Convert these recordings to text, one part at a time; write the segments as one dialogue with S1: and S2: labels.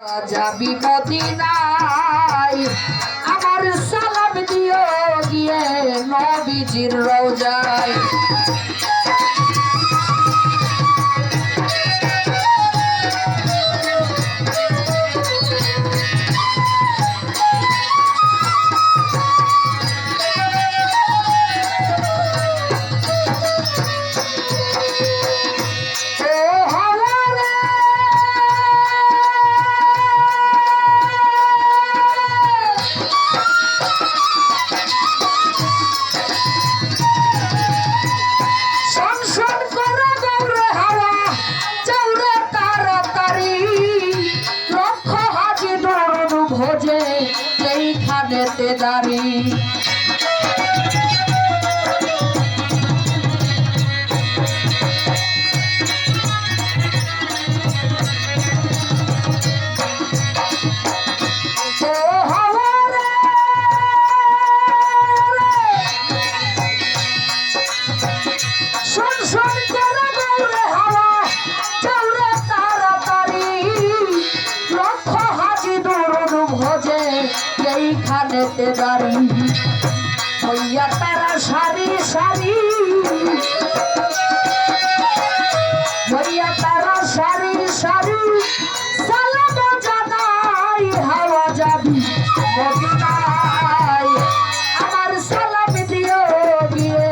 S1: যাবি মদিনাই আমার সালাম দিও গিয়ে নবীজির রোজায় এইখানেতে দাঁড়ি। হইয়া তারা সারি সারি। হইয়া তারা সারি সারি। সালাম জানাই, হাওয়া যাবি আমার সালাম দিও গিয়ে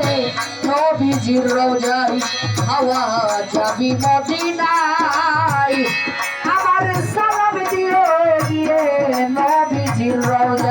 S1: নবীজির রোজাই হাওয়া যাবি মদিনায় আমার সালাম দিও গিয়ে নবীজির রোজাই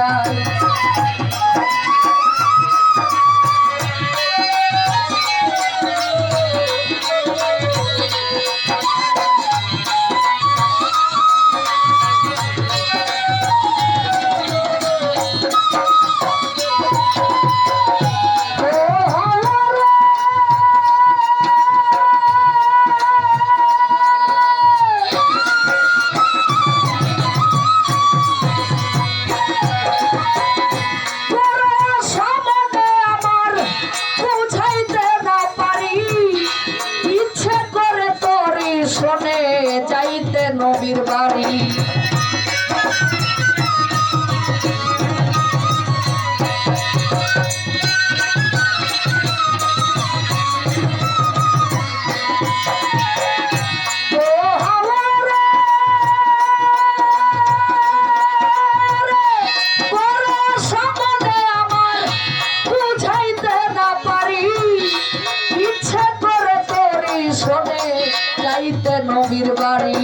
S1: নবীর বাড়ি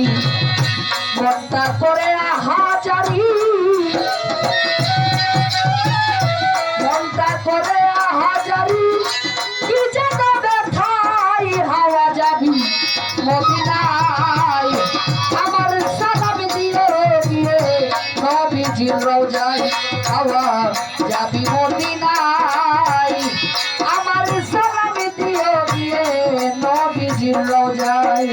S1: মনটা করে হাজারি মনটা করে হাজারি কি যেন ব্যথাই হাওয়া যাবি মদিনায়। আমার সালাম দিও দিয়ে নবীজির রোজায় হাওয়া যাবি আমার সালাম দিও দিয়ে নবীজির রোজায়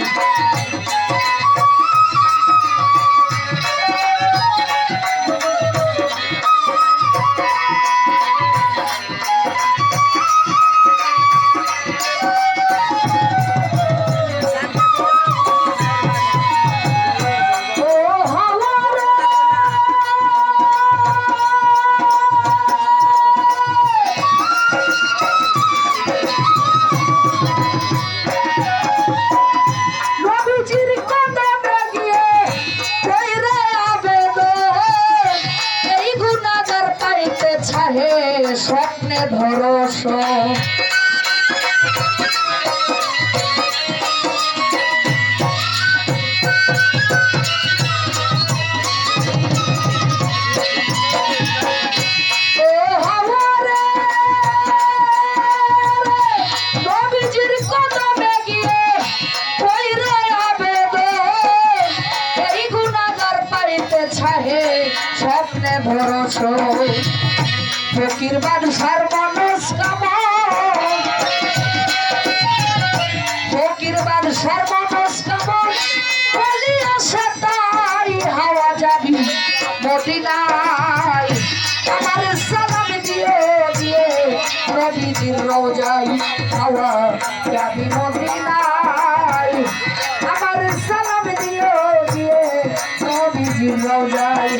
S1: ভরস ফকির বাদশার মানুষ ফকির বাদশার মানুষ বলি আসে তাই হাওয়া যাবি মদিনায় আমার সালাম দিও দিয়ে নবীজির রোজাই হাওয়া আমার সালাম দিও দিয়ে নবীজির রওজায়